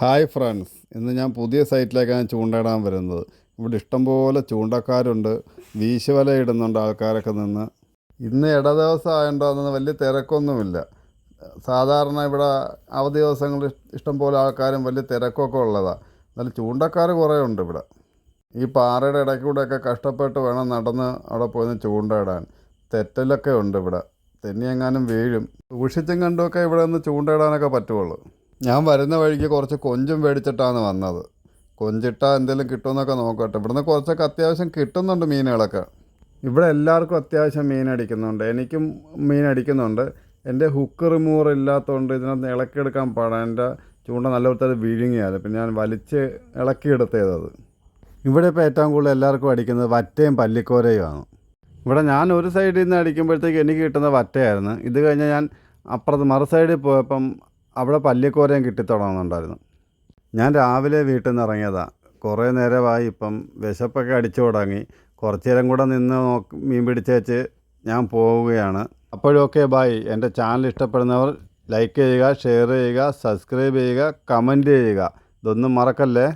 Hi friends ഇന്ന് ഞാൻ പുതിയ സൈറ്റിലേക്കാണ് ചൂണ്ടയിടാൻ വരുന്നത്. ഇവിടെ ഇഷ്ടംപോലെ ചൂണ്ടക്കാരുണ്ട് വീശുവല ഇടുന്നുണ്ട് ആൾക്കാരൊക്കെ നിന്ന്. ഇന്ന് ഇട ദിവസം ആയതുകൊണ്ടൊന്നും വലിയ തിരക്കൊന്നുമില്ല. സാധാരണ ഇവിടെ അവധി ദിവസങ്ങളിൽ ഇഷ്ടംപോലെ ആൾക്കാരും വലിയ തിരക്കൊക്കെ ഉള്ളതാണ് എന്നാലും ചൂണ്ടക്കാർ കുറേ ഉണ്ട് ഇവിടെ. ഈ പാറയുടെ ഇടയ്ക്കൂടെയൊക്കെ കഷ്ടപ്പെട്ട് വേണം നടന്ന് അവിടെ പോയി ചൂണ്ട ചൂണ്ടയിടാൻ. തെറ്റലൊക്കെ ഉണ്ട് ഇവിടെ. തെന്നിയെങ്ങാനും വീഴും. സൂക്ഷിച്ചും കണ്ടുമൊക്കെ ഇവിടെ നിന്ന് ചൂണ്ടയിടാനൊക്കെ പറ്റുള്ളൂ. ഞാൻ വരുന്ന വഴിക്ക് കുറച്ച് കൊഞ്ചും മേടിച്ചിട്ടാണ് വന്നത്. കൊഞ്ചിട്ടാൽ എന്തെങ്കിലും കിട്ടുമെന്നൊക്കെ നോക്കട്ടെ. ഇവിടുന്ന് കുറച്ചൊക്കെ അത്യാവശ്യം കിട്ടുന്നുണ്ട് മീനുകളൊക്കെ. ഇവിടെ എല്ലാവർക്കും അത്യാവശ്യം മീൻ അടിക്കുന്നുണ്ട്. എനിക്കും മീൻ അടിക്കുന്നുണ്ട്. എന്റെ ഹുക്ക് റിമൂവർ ഇല്ലാത്തതുകൊണ്ട് ഇതിനകത്ത് ഇളക്കിയെടുക്കാൻ പാടാണ് എന്റെ ചൂണ്ട നല്ല വൃത്തത് വിഴുങ്ങിയത് പിന്നെ ഞാൻ വലിച്ച് ഇളക്കിയെടുത്തത് ഇവിടെ ഇപ്പോൾ ഏറ്റവും കൂടുതൽ എല്ലാവർക്കും അടിക്കുന്നത് വറ്റയും പല്ലിക്കോരയുമാണ്. ഇവിടെ ഞാൻ ഒരു സൈഡിൽ നിന്ന് അടിക്കുമ്പോഴത്തേക്ക് എനിക്ക് കിട്ടുന്ന വറ്റയായിരുന്നു. ഇത് കഴിഞ്ഞ് ഞാൻ അപ്പുറത്ത് മറു സൈഡിൽ പോയപ്പം അവിടെ പല്ലിക്കോരയും കിട്ടിത്തുടങ്ങുന്നുണ്ടായിരുന്നു. ഞാൻ രാവിലെ വീട്ടിൽ നിന്ന് ഇറങ്ങിയതാണ് കുറേ നേരമായി ഇപ്പം വിശപ്പൊക്കെ അടിച്ചു തുടങ്ങി. കുറച്ച് നേരം കൂടെ നിന്ന് നോക്ക് മീൻ പിടിച്ചേച്ച് ഞാൻ പോവുകയാണ്. അപ്പോഴൊക്കെ ബായ് എന്റെ ചാനൽ ഇഷ്ടപ്പെടുന്നവർ ലൈക്ക് ചെയ്യുക ഷെയർ ചെയ്യുക സബ്സ്ക്രൈബ് ചെയ്യുക കമന്റ് ചെയ്യുക. ഇതൊന്നും മറക്കല്ലേ?